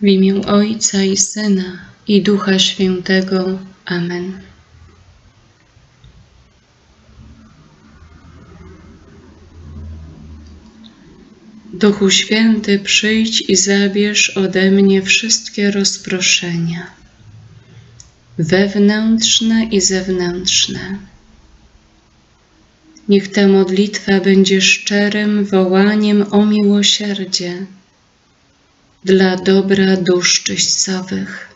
W imię Ojca i Syna i Ducha Świętego. Amen. Duchu Święty, przyjdź i zabierz ode mnie wszystkie rozproszenia, wewnętrzne i zewnętrzne. Niech ta modlitwa będzie szczerym wołaniem o miłosierdzie dla dobra dusz czyśćcowych,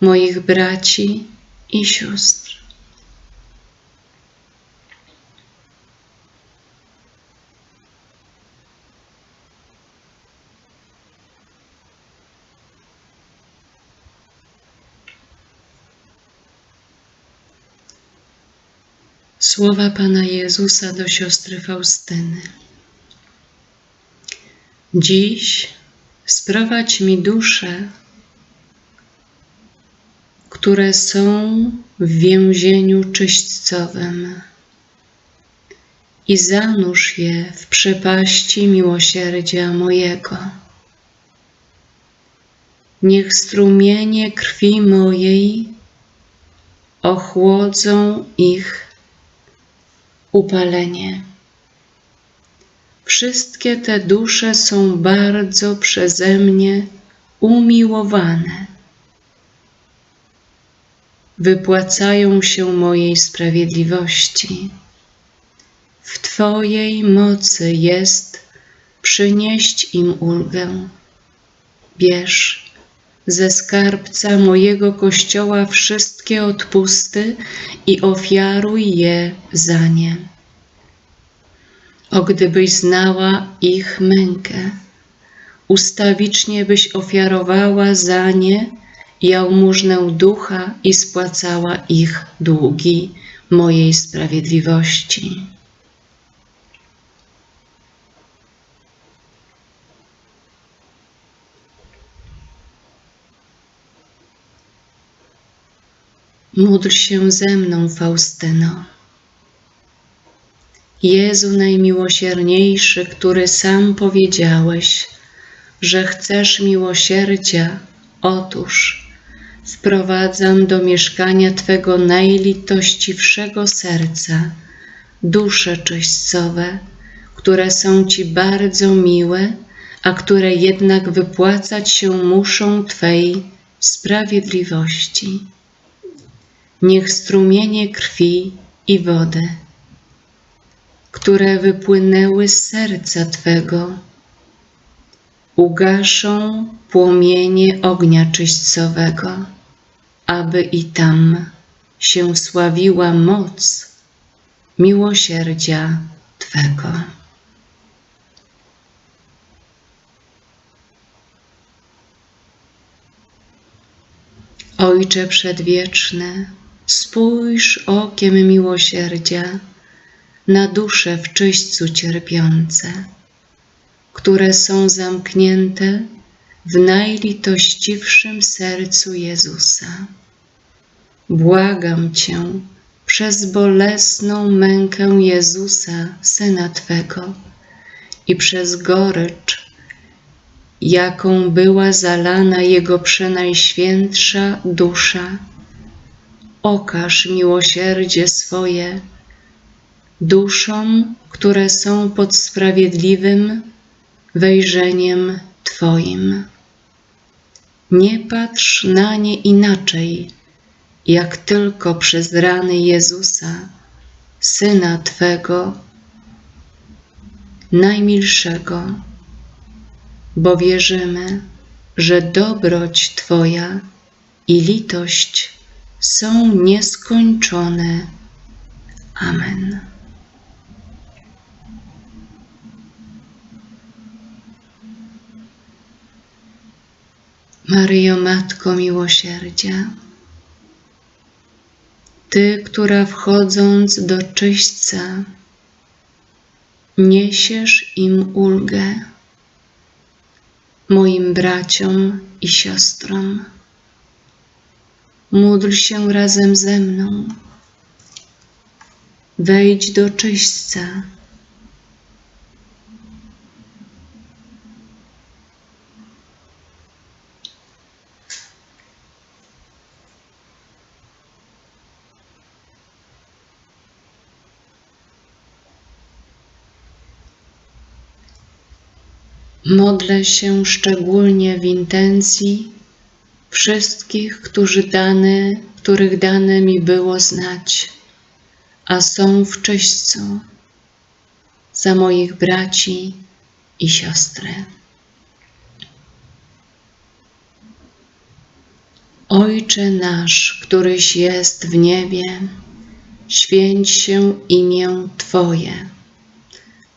moich braci i sióstr. Słowa Pana Jezusa do siostry Faustyny. Dziś sprowadź mi dusze, które są w więzieniu czyśćcowym i zanurz je w przepaści miłosierdzia mojego. Niech strumienie krwi mojej ochłodzą ich upalenie. Wszystkie te dusze są bardzo przeze mnie umiłowane. Wypłacają się mojej sprawiedliwości. W Twojej mocy jest przynieść im ulgę. Bierz ze skarbca mojego kościoła wszystkie odpusty i ofiaruj je za nie. O gdybyś znała ich mękę, ustawicznie byś ofiarowała za nie jałmużnę ducha i spłacała ich długi mojej sprawiedliwości. Módl się ze mną, Faustyno. Jezu najmiłosierniejszy, który sam powiedziałeś, że chcesz miłosierdzia, otóż wprowadzam do mieszkania Twego najlitościwszego serca dusze czyśćcowe, które są Ci bardzo miłe, a które jednak wypłacać się muszą Twej sprawiedliwości. Niech strumienie krwi i wody które wypłynęły z serca Twego, ugaszą płomienie ognia czyśćcowego, aby i tam się sławiła moc miłosierdzia Twego. Ojcze Przedwieczny, spójrz okiem miłosierdzia na dusze w czyśćcu cierpiące, które są zamknięte w najlitościwszym sercu Jezusa. Błagam Cię przez bolesną mękę Jezusa, Syna Twego, i przez gorycz, jaką była zalana Jego przenajświętsza dusza, okaż miłosierdzie swoje duszom, które są pod sprawiedliwym wejrzeniem Twoim. Nie patrz na nie inaczej, jak tylko przez rany Jezusa, Syna Twego, najmilszego, bo wierzymy, że dobroć Twoja i litość są nieskończone. Amen. Maryjo, Matko Miłosierdzia, Ty, która wchodząc do czyśćca, niesiesz im ulgę, moim braciom i siostrom. Módl się razem ze mną. Wejdź do czyśćca Modlę się szczególnie w intencji wszystkich, którzy dane, których dane mi było znać, a są w czyśćcu, za moich braci i siostry. Ojcze nasz, któryś jest w niebie, święć się imię Twoje.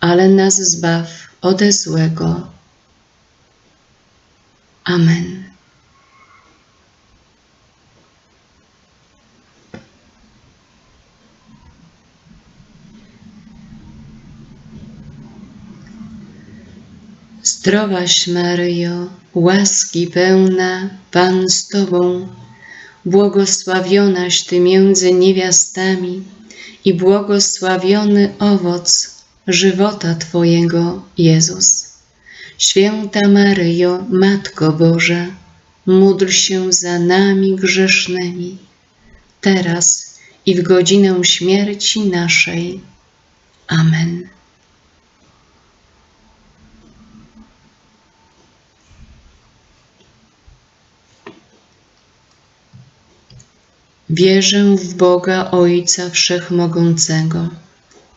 ale nas zbaw ode złego. Amen. Zdrowaś Maryjo, łaski pełna, Pan z Tobą, błogosławionaś Ty między niewiastami i błogosławiony owoc żywota Twojego, Jezus. Święta Maryjo, Matko Boża, módl się za nami grzesznymi, teraz i w godzinę śmierci naszej. Amen. Wierzę w Boga Ojca Wszechmogącego,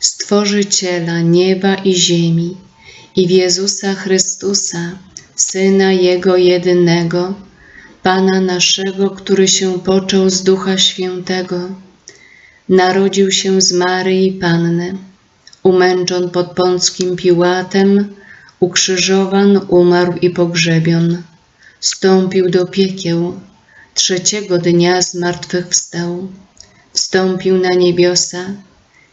Stworzyciela nieba i ziemi i w Jezusa Chrystusa, Syna Jego jedynego, Pana naszego, który się począł z Ducha Świętego, narodził się z Maryi Panny, umęczon pod Pąckim Piłatem, ukrzyżowan, umarł i pogrzebion, stąpił do piekieł, Trzeciego dnia zmartwychwstał, wstąpił na niebiosa,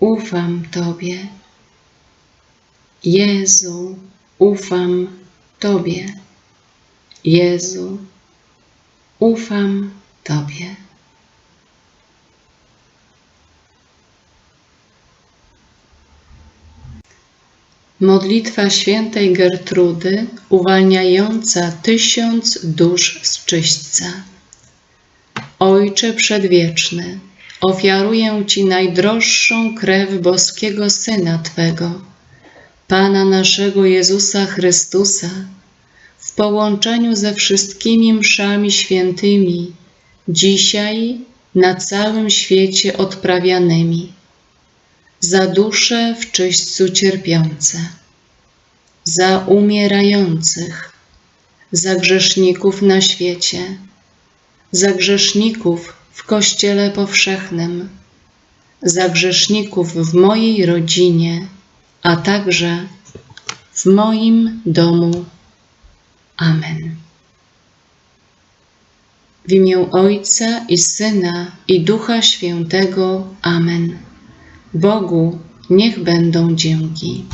ufam Tobie. Jezu, ufam Tobie. Jezu, ufam Tobie. Modlitwa świętej Gertrudy uwalniająca tysiąc dusz z czyśćca. Ojcze Przedwieczny, ofiaruję Ci najdroższą krew boskiego Syna Twego, Pana naszego Jezusa Chrystusa, w połączeniu ze wszystkimi mszami świętymi, dzisiaj na całym świecie odprawianymi, za dusze w czyśćcu cierpiące, za umierających, za grzeszników na świecie, za grzeszników w Kościele Powszechnym, za grzeszników w mojej rodzinie, a także w moim domu. Amen. W imię Ojca i Syna i Ducha Świętego. Amen. Bogu niech będą dzięki.